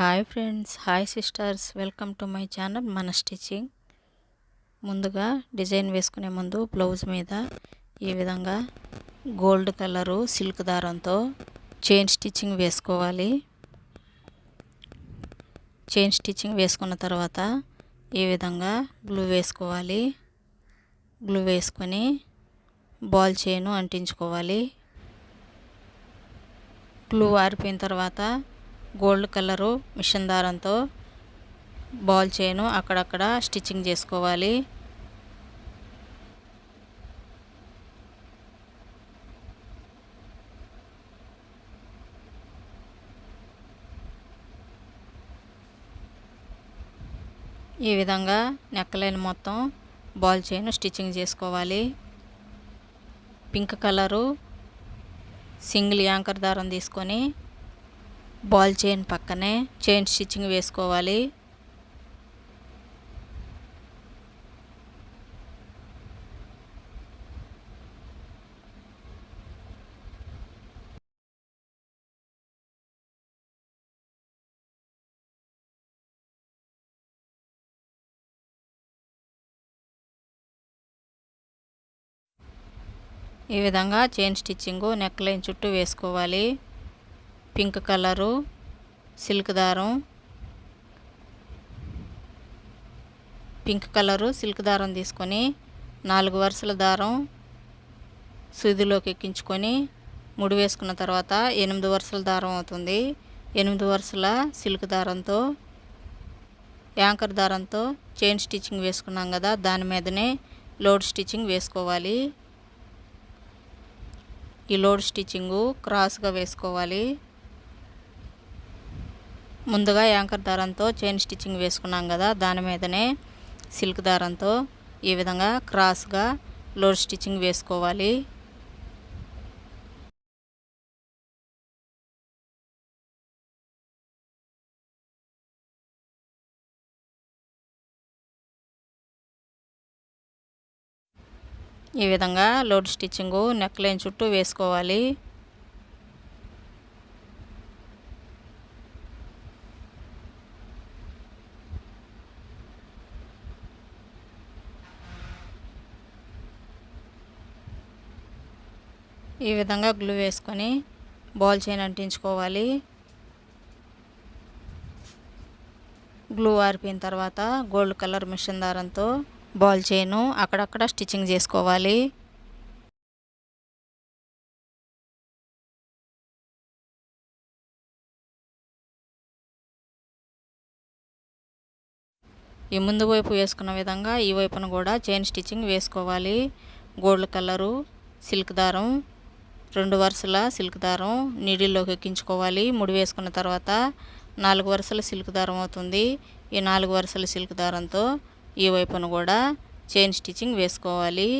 Hi friends hi sisters welcome to my channel మన stitching ముందుగా design వేసుకునే ముందు బ్లౌజ్ మీద ఈ విధంగా గోల్డ్ కలరు సిల్క్ దారంతో చైన్ స్టిచ్చింగ్ వేసుకోవాలి. చైన్ స్టిచ్చింగ్ వేసుకున్న తర్వాత ఈ విధంగా గ్లూ వేసుకోవాలి. గ్లూ వేసుకొని బాల్ చైను అంటించుకోవాలి. గ్లూ ఆరిపోయిన తర్వాత గోల్డ్ కలరు మిషన్ దారంతో బాల్ చేయను అక్కడక్కడ స్టిచ్చింగ్ చేసుకోవాలి. ఈ విధంగా నెక్కలైన మొత్తం బాల్ చైన్ స్టిచ్చింగ్ చేసుకోవాలి. పింక్ కలరు సింగిల్ యాంకర్ దారం తీసుకొని బాల్ చైన్ పక్కనే చైన్ స్టిచ్చింగ్ వేసుకోవాలి. ఈ విధంగా చైన్ స్టిచ్చింగ్ నెక్ లైన్ చుట్టూ వేసుకోవాలి. పింక్ కలరు సిల్క్ దారం. పింక్ కలరు సిల్క్ దారం తీసుకొని నాలుగు వరుసల దారం సూదిలోకి ఎక్కించుకొని ముడి వేసుకున్న తర్వాత ఎనిమిది వరుసల దారం అవుతుంది. ఎనిమిది వరుసల సిల్క్ దారంతో యాంకర్ దారంతో చైన్ స్టిచ్చింగ్ వేసుకున్నాం కదా దాని మీదనే లోడ్ స్టిచ్చింగ్ వేసుకోవాలి. ఈ లోడ్ స్టిచ్చింగు క్రాస్గా వేసుకోవాలి. ముందుగా యాంకర్ దారంతో చైన్ స్టిచ్చింగ్ వేసుకున్నాం కదా దాని మీదనే సిల్క్ దారంతో ఈ విధంగా క్రాస్గా లోడ్ స్టిచ్చింగ్ వేసుకోవాలి. ఈ విధంగా లోడ్ స్టిచ్చింగు నెక్ లైన్ చుట్టూ వేసుకోవాలి. ఈ విధంగా గ్లూ వేసుకొని బాల్ చైన్ అంటించుకోవాలి. గ్లూ ఆరిపోయిన తర్వాత గోల్డ్ కలర్ మిషన్ దారంతో బాల్ చైను అక్కడక్కడ స్టిచ్చింగ్ చేసుకోవాలి. ఈ ముందు వైపు వేసుకున్న విధంగా ఈ వైపున కూడా చైన్ స్టిచ్చింగ్ వేసుకోవాలి. గోల్డ్ కలరు సిల్క్ దారం రెండు వరుసల సిల్క్ దారం నీడిల్లోకి ఎక్కించుకోవాలి. ముడి వేసుకున్న తర్వాత నాలుగు వరుసల సిల్క్ దారం అవుతుంది. ఈ నాలుగు వరుసల సిల్క్ దారంతో ఈ వైపున కూడా చైన్ స్టిచ్చింగ్ వేసుకోవాలి.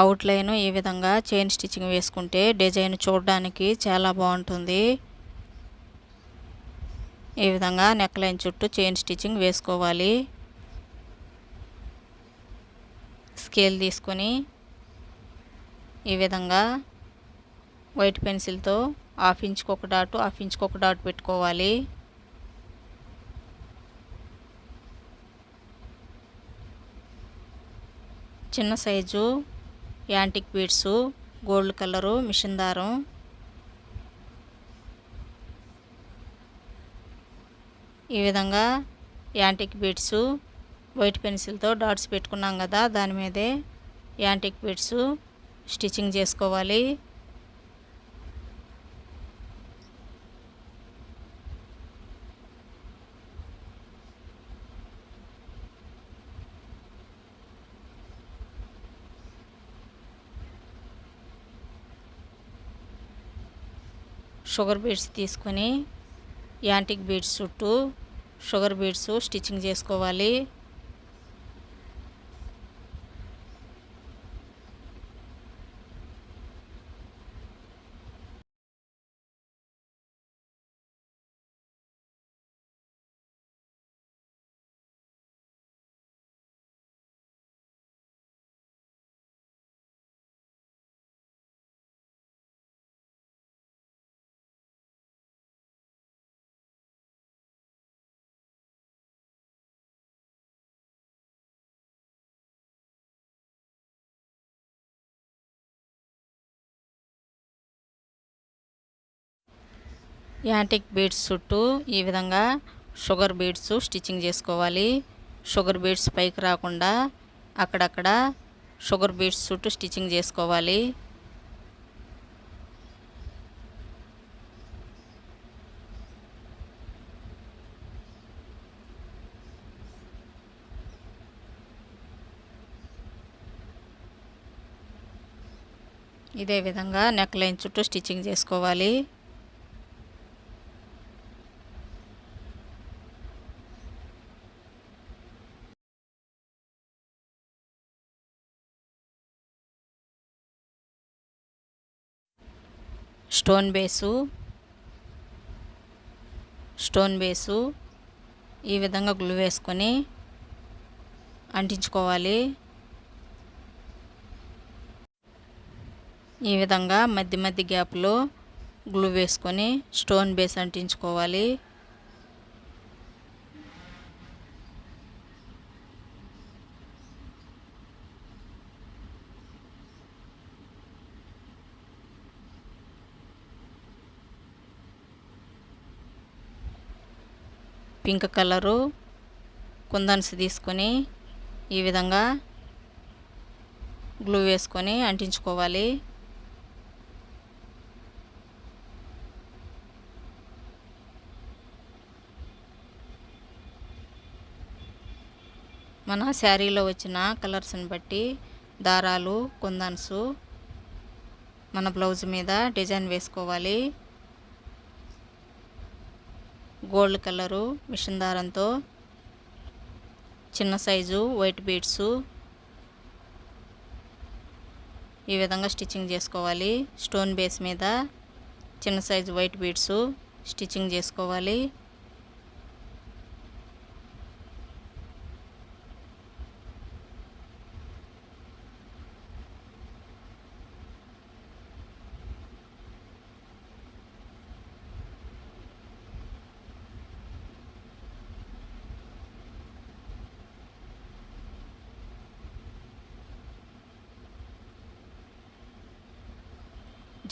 అవుట్లైన్ ఈ విధంగా చైన్ స్టిచ్చింగ్ వేసుకుంటే డిజైన్ చూడడానికి చాలా బాగుంటుంది. ఈ విధంగా నెక్ లైన్ చుట్టూ చైన్ స్టిచ్చింగ్ వేసుకోవాలి. స్కేల్ తీసుకొని ఈ విధంగా వైట్ పెన్సిల్తో హాఫ్ ఇంచ్కి ఒక డాట్ హాఫ్ ఇంచ్కి ఒక డాట్ పెట్టుకోవాలి. చిన్న size antique beads gold colour machine దారం. ఈ విధంగా యాంటిక్ బీడ్స్ వైట్ పెన్సిల్తో డాట్స్ పెట్టుకున్నాం కదా దాని మీదే యాంటిక్ బీడ్స్ స్టిచ్చింగ్ చేసుకోవాలి. షుగర్ బీడ్స్ తీసుకొని యాంటిక్ బీడ్స్ చుట్టూ షుగర్ బీడ్స్ స్టిచ్చింగ్ చేసుకోవాలి. యాంటిక్ బీడ్స్ చుట్టూ ఈ విధంగా షుగర్ బీడ్స్ స్టిచ్చింగ్ చేసుకోవాలి. షుగర్ బీడ్స్ పైకి రాకుండా అక్కడక్కడ షుగర్ బీడ్స్ చుట్టూ స్టిచ్చింగ్ చేసుకోవాలి. ఇదే విధంగా నెక్ లైన్ చుట్టూ స్టిచ్చింగ్ చేసుకోవాలి. స్టోన్ బేసు స్టోన్ బేసు ఈ విధంగా గ్లూ వేసుకొని అంటించుకోవాలి. ఈ విధంగా మధ్య మధ్య గ్యాప్లో గ్లూ వేసుకొని స్టోన్ బేస్ అంటించుకోవాలి. పింక్ కలరు కుందన్స్ తీసుకొని ఈ విధంగా గ్లూ వేసుకొని అంటించుకోవాలి. మన శారీలో వచ్చిన కలర్స్ని బట్టి దారాలు కుందన్స్ మన బ్లౌజ్ మీద డిజైన్ వేసుకోవాలి. గోల్డ్ కలరు మిషన్ దారంతో. చిన్న సైజు వైట్ బీడ్స్. ఈ విధంగా స్టిచ్చింగ్ చేసుకోవాలి. స్టోన్ బేస్ మీద చిన్న సైజు వైట్ బీడ్స్ స్టిచ్చింగ్ చేసుకోవాలి.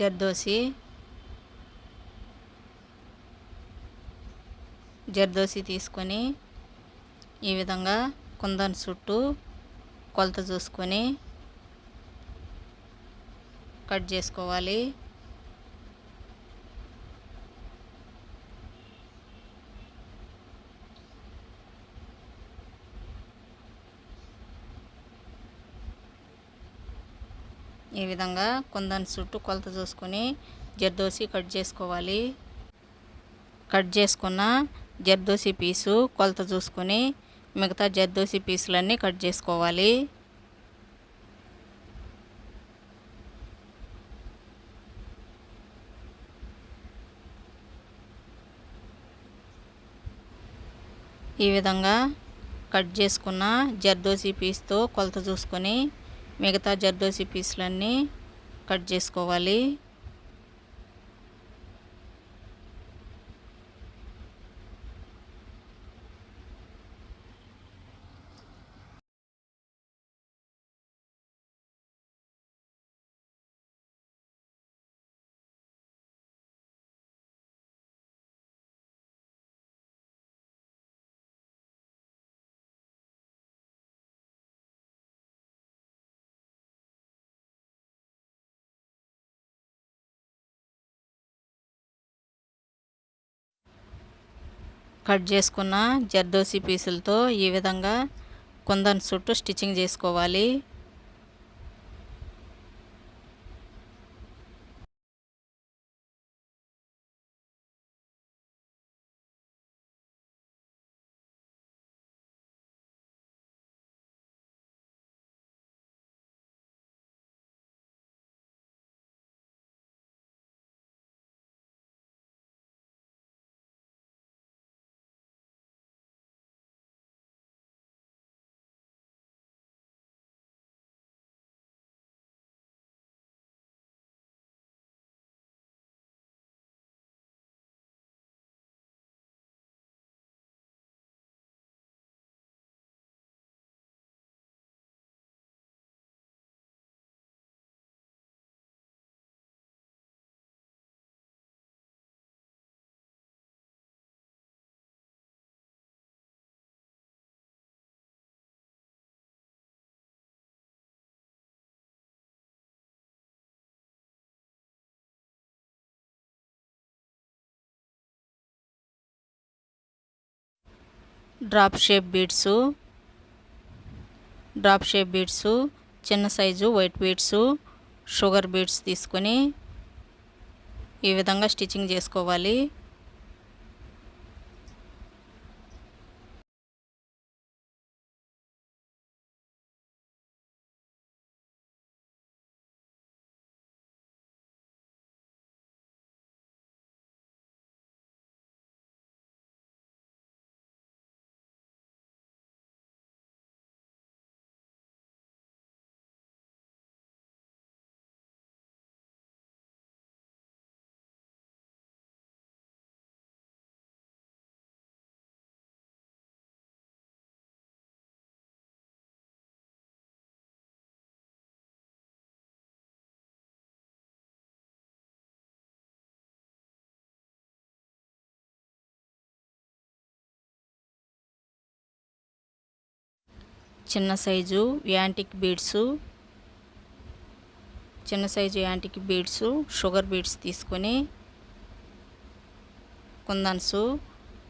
జర్దోసి జర్దోసి తీసుకొని ఈ విధంగా కుందన్ చుట్టూ కొలత చూసుకొని కట్ చేసుకోవాలి ఈ విధంగా కుందన్ చుట్టూ కొలత చూసుకొని జర్దోసి కట్ చేసుకోవాలి. కట్ చేసుకున్న జర్దోసి పీసు కొలత చూసుకొని మిగతా జర్దోసి పీసులన్నీ కట్ చేసుకోవాలి. ఈ విధంగా కట్ చేసుకున్న జర్దోసి పీస్తో కొలత చూసుకొని మిగతా జర్దోసి పీసులన్నీ కట్ చేసుకోవాలి. కట్ చేసుకున్న జర్దోసి పీసులతో ఈ విధంగా కుందన్ చుట్టూ స్టిచ్చింగ్ చేసుకోవాలి. Drop shape beads drop shape beads చిన్న size white beads sugar beads తీసుకొని ఈ విధంగా స్టిచ్చింగ్ చేసుకోవాలి. చిన్న సైజు యాంటిక్ బీడ్స్ చిన్న size antique beads sugar beads తీసుకొని కుందన్స్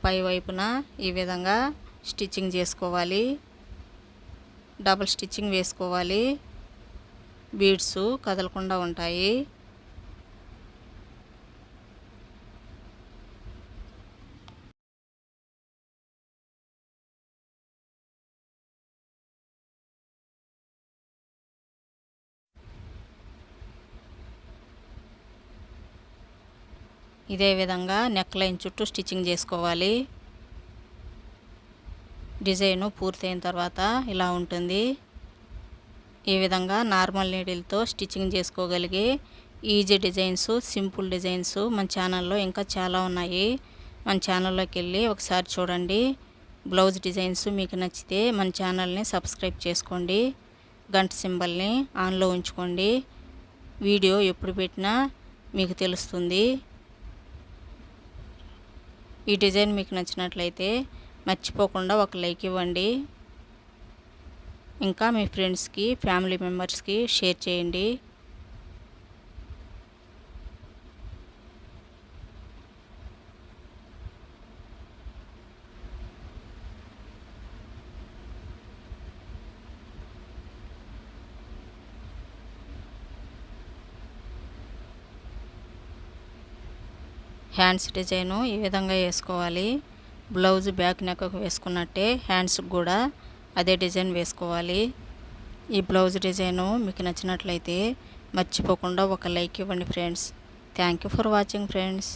పై వైపున ఈ విధంగా స్టిచ్చింగ్ చేసుకోవాలి. డబుల్ స్టిచ్చింగ్ వేసుకోవాలి. బీడ్స్ కదలకుండా ఉంటాయి. ఇదే విధంగా నెక్ లైన్ చుట్టూ స్టిచ్చింగ్ చేసుకోవాలి. డిజైను పూర్తయిన తర్వాత ఇలా ఉంటుంది. ఈ విధంగా నార్మల్ నీడిల్తో స్టిచ్చింగ్ చేసుకోగలిగే ఈజీ డిజైన్స్ సింపుల్ డిజైన్స్ మన ఛానల్లో ఇంకా చాలా ఉన్నాయి. మన ఛానల్లోకి వెళ్ళి ఒకసారి చూడండి. బ్లౌజ్ డిజైన్స్ మీకు నచ్చితే మన ఛానల్ని సబ్స్క్రైబ్ చేసుకోండి. గంట సింబల్ని ఆన్లో ఉంచుకోండి. వీడియో ఎప్పుడు పెట్టినా మీకు తెలుస్తుంది. ఈ డిజైన్ మీకు నచ్చినట్లయితే మర్చిపోకుండా ఒక లైక్ ఇవ్వండి. ఇంకా మీ ఫ్రెండ్స్కి ఫ్యామిలీ మెంబర్స్కి షేర్ చేయండి. హ్యాండ్స్ డిజైను ఈ విధంగా వేసుకోవాలి. బ్లౌజ్ బ్యాక్ నెక్ వేసుకున్నట్టే హ్యాండ్స్కి కూడా అదే డిజైన్ వేసుకోవాలి. ఈ బ్లౌజ్ డిజైను మీకు నచ్చినట్లయితే మర్చిపోకుండా ఒక లైక్ ఇవ్వండి friends. Thank you for watching friends.